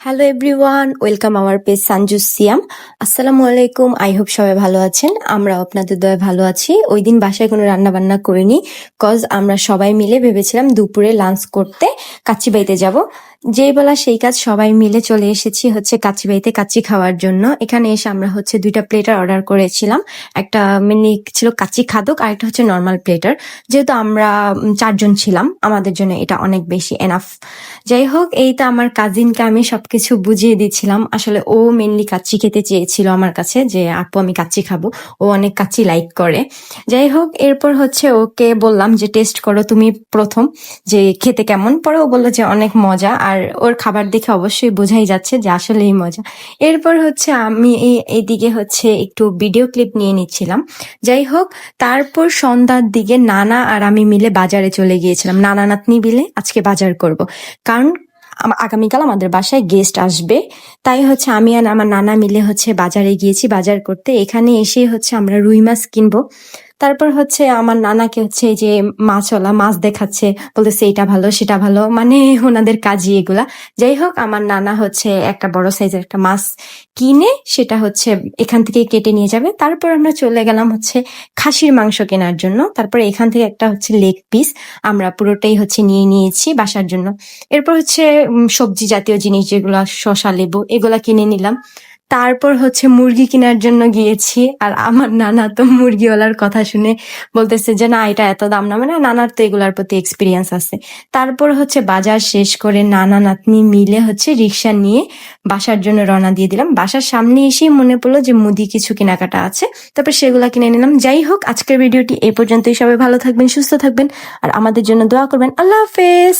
Hello everyone welcome our page Sanju Siam আসসালামু আলাইকুম I hope সবাই ভালো আছেন। আমরা আপনাদের দয়ে ভালো আছি। ওই দিন বাসায় কোনো রান্না বান্না করিনি কজ আমরা সবাই মিলে ভেবেছিলাম দুপুরে লাঞ্চ করতে কাচ্চিবাইতে যাব। যেই বলা সেই কাজ সবাই মিলে চলে এসেছি হচ্ছে কাচ্চি খাওয়ার জন্য। এখানে এসে আমরা হচ্ছে দুইটা প্লেটার অর্ডার করেছিলাম। একটা মেনলি ছিল কাচ্চি খাদক আর একটা হচ্ছে নর্মাল প্লেটার যেহেতু আমরা চারজন ছিলাম, আমাদের জন্য এটা অনেক বেশি এনাফ যাই হোক এইটা আমার কাজিনকে আমি সবকিছু বুঝিয়ে দিচ্ছিলাম। আসলে ও মেনলি কাচ্চি খেতে চেয়েছিল আমার কাছে যে, আপু, আমি কাচ্চি খাব। ও অনেক কাচ্চি লাইক করে। যাই হোক, এরপর হচ্ছে ওকে বললাম যে টেস্ট করো তুমি প্রথম যে, খেতে কেমন? পরে ও বলল যে, অনেক মজা। আর ওর খাবার দেখে অবশ্যই বোঝাই যাচ্ছে যে আসলেই মজা। এরপর হচ্ছে আমি এই এইদিকে হচ্ছে একটু ভিডিও ক্লিপ নিয়ে নিচ্ছিলাম। যাই হোক, তারপর সন্ধ্যার দিকে নানা আর আমি মিলে বাজারে চলে গিয়েছিলাম। নানা নাতনি মিলে আজকে বাজার করব। কারণ আগামীকাল আমাদের বাসায় গেস্ট আসবে। তাই হচ্ছে আমি আর আমার নানা মিলে হচ্ছে বাজারে গিয়েছি বাজার করতে। এখানে এসে হচ্ছে আমরা রুই মাছ কিনবো। তারপর হচ্ছে আমার নানাকে হচ্ছে এই যে মাছওয়ালা মাছ দেখাচ্ছে, বলতেছে এটা ভালো, সেটা ভালো মানে ওনাদের কাজই এগুলা। যাই হোক, আমার নানা হচ্ছে একটা বড় সাইজের একটা মাছ কিনে সেটা হচ্ছে এখান থেকে কেটে নিয়ে যাবে। তারপর আমরা চলে গেলাম হচ্ছে খাসির মাংস কেনার জন্য। তারপর এখান থেকে একটা হচ্ছে লেগ পিস আমরা পুরোটাই হচ্ছে নিয়ে নিয়েছি বাসার জন্য। এরপর হচ্ছে সবজি জাতীয় জিনিস যেগুলো, শসা, লেবু, এগুলা কিনে নিলাম। তারপর হচ্ছে মুরগি কেনার জন্য গিয়েছি আর আমার নানা তো মুরগিওয়ালার কথা শুনে বলতেছে যে, না, এটা এত দাম না। মানে নানার তো এগুলার প্রতি এক্সপিরিয়েন্স আছে। তারপর হচ্ছে বাজার শেষ করে নানা নাতনি মিলে হচ্ছে রিক্সা নিয়ে বাসার জন্য রওনা দিয়ে দিলাম। বাসার সামনে এসেই মনে পড়ল যে, মুদি কিছু কেনাকাটা আছে। তারপর সেগুলা কিনে নিলাম। যাই হোক, আজকের ভিডিওটি এই পর্যন্তই। সবাই ভালো থাকবেন, সুস্থ থাকবেন আর আমাদের জন্য দোয়া করবেন। আল্লাহ হাফেজ!